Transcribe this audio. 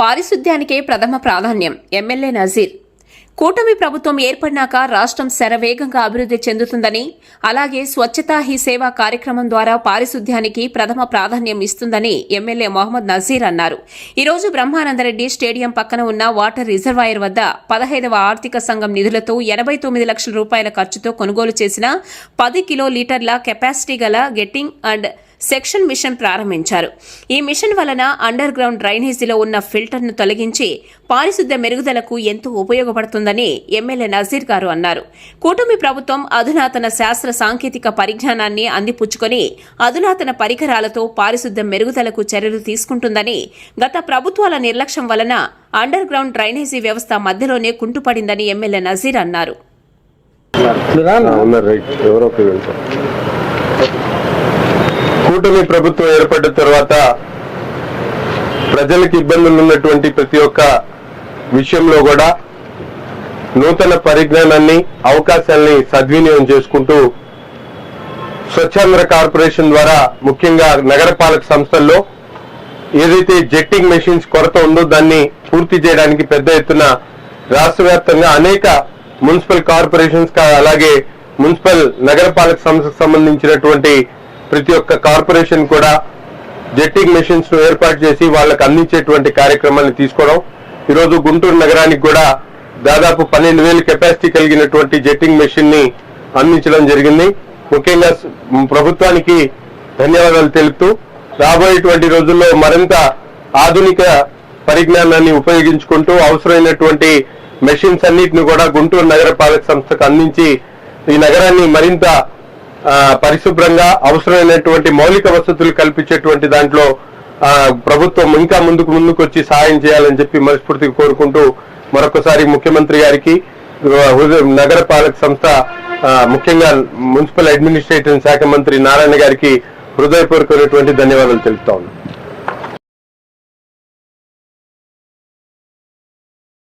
పారిశుద్ధ్యానికే ప్రథమ ప్రాధాన్యం. ఎమ్మెల్యే నజీర్. కూటమి ప్రభుత్వం ఏర్పడినాక రాష్ట్రం శరవేగంగా అభివృద్ధి చెందుతుందని అలాగే స్వచ్ఛతా హీ సేవా కార్యక్రమం ద్వారా పారిశుద్ధ్యానికి ప్రథమ ప్రాధాన్యం ఇస్తుందని ఎమ్మెల్యే మొహమ్మద్ నజీర్ అన్నారు. ఈరోజు బ్రహ్మానందరెడ్డి స్టేడియం పక్కన ఉన్న వాటర్ రిజర్వాయర్ వద్ద పదహైదవ ఆర్థిక సంఘం నిధులతో ఎనభై తొమ్మిది లక్షల రూపాయల ఖర్చుతో కొనుగోలు చేసిన పది కిలో లీటర్ల కెపాసిటీ గల గెట్టింగ్ అండ్ సెక్షన్ మిషన్ ప్రారంభించారు. ఈ మిషన్ వలన అండర్ గ్రౌండ్ డ్రైనేజీలో ఉన్న ఫిల్టర్ను తొలగించి పారిశుద్ధ్య మెరుగుదలకు ఎంతో ఉపయోగపడుతుందని ఎమ్మెల్యే నజీర్ గారు అన్నారు. కూటమి ప్రభుత్వం అధునాతన శాస్త్ర సాంకేతిక పరిజ్ఞానాన్ని అందిపుచ్చుకొని అధునాతన పరికరాలతో పారిశుద్ధ్య మెరుగుదలకు చర్యలు తీసుకుంటుందని గత ప్రభుత్వాల నిర్లక్ష్యం వలన అండర్ గ్రౌండ్ డ్రైనేజీ వ్యవస్థ మధ్యలోనే కుంటుపడిందని ఎమ్మెల్యే నజీర్ అన్నారు. కూటమి ప్రభుత్వం ఏర్పడిన తర్వాత ప్రజలకు ఇబ్బందులు ఉన్నటువంటి ప్రతి ఒక్క విషయంలో కూడా నూతన పరిజ్ఞానాన్ని అవకాశాలని సద్వినియోగం చేసుకుంటూ స్వచ్ఛాంధ్ర కార్పొరేషన్ ద్వారా ముఖ్యంగా నగరపాలక సంస్థల్లో ఏదైతే జెట్టింగ్ మెషిన్స్ కొరత ఉందో దాన్ని పూర్తి చేయడానికి పెద్ద ఎత్తున రాష్ట్ర వ్యాప్తంగా అనేక మున్సిపల్ కార్పొరేషన్స్ అలాగే మున్సిపల్ నగరపాలక సంస్థకు సంబంధించినటువంటి ప్రతి ఒక్క కార్పొరేషన్ కూడా జెట్టింగ్ మెషిన్స్ను ఏర్పాటు చేసి వాళ్ళకు అందించేటువంటి కార్యక్రమాన్ని తీసుకోవడం. ఈరోజు గుంటూరు నగరానికి కూడా దాదాపు పన్నెండు వేలు కెపాసిటీ కలిగినటువంటి జెట్టింగ్ మెషిన్ని అందించడం జరిగింది. ముఖ్యంగా ప్రభుత్వానికి ధన్యవాదాలు తెలుపుతూ రాబోయేటువంటి రోజుల్లో మరింత ఆధునిక పరిజ్ఞానాన్ని ఉపయోగించుకుంటూ అవసరమైనటువంటి మెషిన్స్ అన్నిటిని కూడా గుంటూరు నగరపాలక సంస్థకు అందించి ఈ నగరాన్ని మరింత పరిశుభ్రంగా అవసరమైనటువంటి మౌలిక వసతులు కల్పించేటువంటి దాంట్లో ఆ, ప్రభుత్వం ఇంకా ముందుకు ముందుకు వచ్చి సాయం చేయాలని చెప్పి మనస్ఫూర్తిగా కోరుకుంటూ మరొకసారి ముఖ్యమంత్రి గారికి ఆ, హృదయ- నగరపాలక సంస్థ ఆ, ముఖ్యంగా మున్సిపల్ అడ్మినిస్ట్రేషన్ శాఖ మంత్రి నారాయణ గారికి హృదయపూర్వకమైనటువంటి ధన్యవాదాలు తెలుపుతా